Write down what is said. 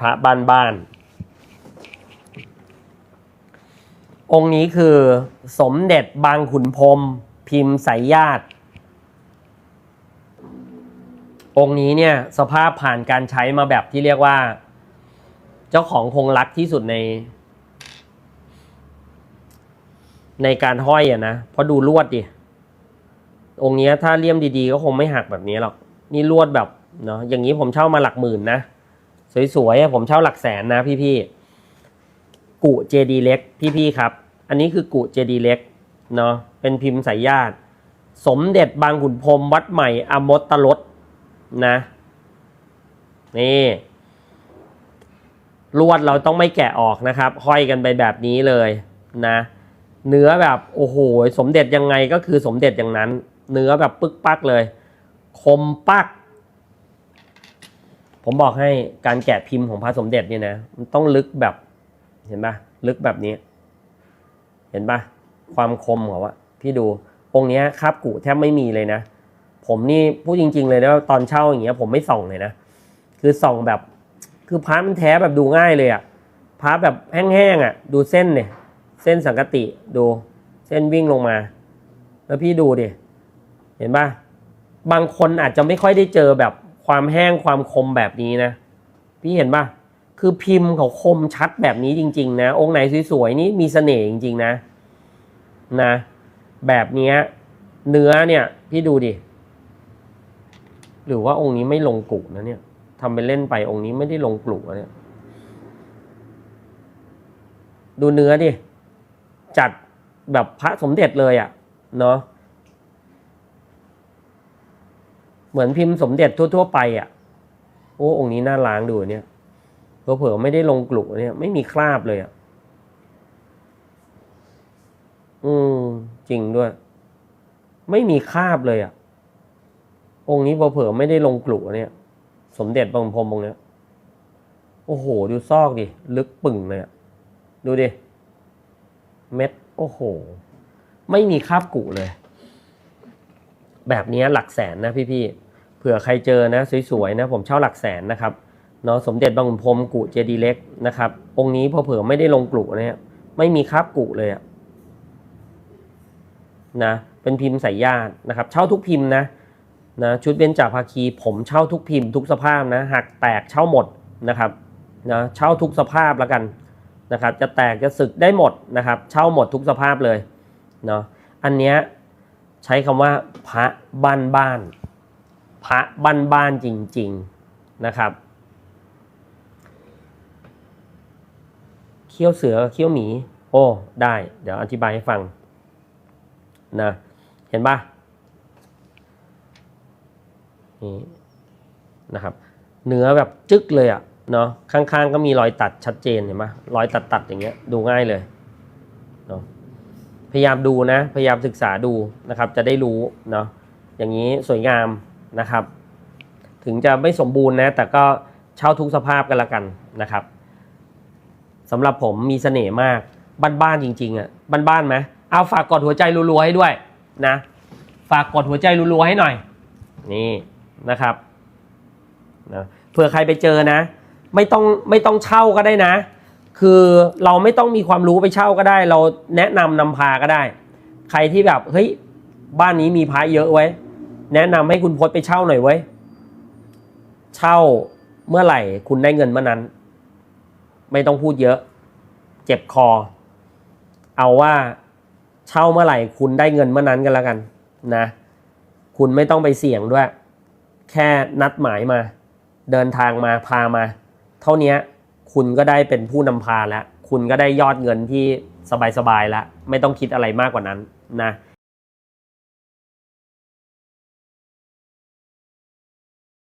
พระบ้านบ้าน องค์นี้คือสมเด็จบางขุนพรมพิมพ์สายญาติ องค์นี้เนี่ยสภาพผ่านการใช้มาแบบที่เรียกว่า เจ้าของคงรักที่สุดใน ในการห้อยอะนะ เพราะดูลวดดิ องค์นี้ถ้าเลี่ยมดีๆ ก็คงไม่หักแบบนี้หรอก นี่ลวดแบบเนาะอย่างนี้ผมเช่ามาหลักหมื่นนะ สวยๆผมเช่าหลักแสนนะพี่ๆกุเจดีเล็กพี่ๆครับ อันนี้คือกุเจดีเล็กเนาะเป็นพิมพ์สายญาติ สมเด็จบางขุนพรหมวัดใหม่อมตรสนะนี่ลวดเราต้องไม่แกะออกนะครับห้อยกันไปแบบนี้เลยนะเนื้อแบบโอ้โหสมเด็จยังไงก็คือสมเด็จอย่างนั้น เนื้อแบบปึกปักเลย คมปัก ผมบอกให้การแกะพิมพ์ของพระสมเด็จเนี่ยนะมันต้องลึกแบบเห็นปะลึกแบบนี้ เห็นปะความคมของว่าพี่ดูองค์นี้คาบกุแทบไม่มีเลยนะ ผมนี่พูดจริง ๆ เลยนะว่าตอนเช่าอย่างเงี้ย ผมไม่ส่องเลยนะคือส่องแบบ คือพระมันแท้แบบดูง่ายเลยอะพระแบบแห้งๆอะดูเส้นเนี่ยเส้นสังกติดูเส้นวิ่งลงมา แล้วพี่ดูดิเห็นปะบางคนอาจจะไม่ค่อยได้เจอแบบ ความแห้งความคมแบบนี้นะ พี่เห็นปะคือพิมพ์เขาคมชัดแบบนี้จริง ๆ นะ องค์ไหนสวยๆนี่มีเสน่ห์จริง ๆ นะ นะ แบบนี้เนื้อเนี่ย พี่ดูดิ หรือว่าองค์นี้ไม่ลงกลุนะเนี่ยทำไปเล่นไปองค์นี้ไม่ได้ลงกลุนะเนี่ยดูเนื้อดิ จัดแบบพระสมเด็จเลยอะ่ะ เนาะ เหมือนพิมพ์สมเด็จทั่ว ๆ ไปอะ่ะ โอ้องค์นี้น่าล้างดูเนี่ยเผื่อไม่ได้ลงกลุเนี่ย ไม่มีคราบเลยอะ่ะ อืมจริงด้วย ไม่มีคราบเลยอะ่ะ องค์นี้เผื่อไม่ได้ลงกลุเนี่ย สมเด็จบางพรมองเนี้ยโอ้โห ดูซอกดิ ลึกปึ่งเลยอะ่ะ ดูดิ เม็ด โอ้โห ไม่มีคราบกุเลย แบบนี้หลักแสนนะพี่ๆเผื่อใครเจอนะสวยๆนะผมเช่าหลักแสนนะครับเนาะสมเด็จบางขุนพรมกุเจดีเล็กนะครับองค์นี้พอเผื่อไม่ได้ลงกลุเนี่ยไม่มีคราบกุเลยนะเป็นพิมพ์สายญาตินะครับ เช่าทุกพิมพ์นะนะชุดเบญจภาคี ผมเช่าทุกพิมพ์ทุกสภาพนะหักแตกเช่าหมดนะครับนะเช่าทุกสภาพแล้วกันนะครับ จะแตกจะสึกได้หมดนะครับ เช่าหมดทุกสภาพเลยเนาะอันเนี้ย ใช้คำว่าพระบ้านบ้านพระบ้านบ้านจริง ๆนะครับเขี้ยวเสือเขี้ยวหมี โอ้ได้ เดี๋ยวอธิบายให้ฟังนะเห็นปะนี่นะครับ เนื้อแบบจึ๊กเลยอะ่ะเนาะข้างๆก็มีรอยตัดชัดเจนเห็นไหมรอยตัดตัดๆอย่างเงี้ยดูง่ายเลยเนาะ พยายามดูนะ พยายามศึกษาดูนะครับ จะได้รู้เนาะอย่างนี้สวยงามนะครับ ถึงจะไม่สมบูรณ์นะ แต่ก็เช่าทุกสภาพกันละกันนะครับสำหรับผมมีเสน่ห์มาก บ้านๆจริง ๆอะ่ะบ้านๆไหมเอาฝากกดหัวใจรัวๆให้ด้วยนะ ฝากกดหัวใจรัวๆให้หน่อย นี่นะครับนะเผื่อใครไปเจอนะ ไม่ต้องไม่ต้องเช่าก็ได้นะ คือเราไม่ต้องมีความรู้ไปเช่าก็ได้ เราแนะนำนำพาก็ได้ ใครที่แบบเฮ้ยบ้านนี้มีพระเยอะไว้ แนะนำให้คุณพจน์ไปเช่าหน่อยไว้ เช่าเมื่อไหร่คุณได้เงินเมื่อนั้น ไม่ต้องพูดเยอะ เจ็บคอ เอาว่าเช่าเมื่อไหร่คุณได้เงินเมื่อนั้นกันแล้วกันนะ คุณไม่ต้องไปเสี่ยงด้วย แค่นัดหมายมา เดินทางมาพามา เท่านี้ คุณก็ได้เป็นผู้นำพาแล้ว คุณก็ได้ยอดเงินที่สบายๆแล้ว ไม่ต้องคิดอะไรมากกว่านั้นนะ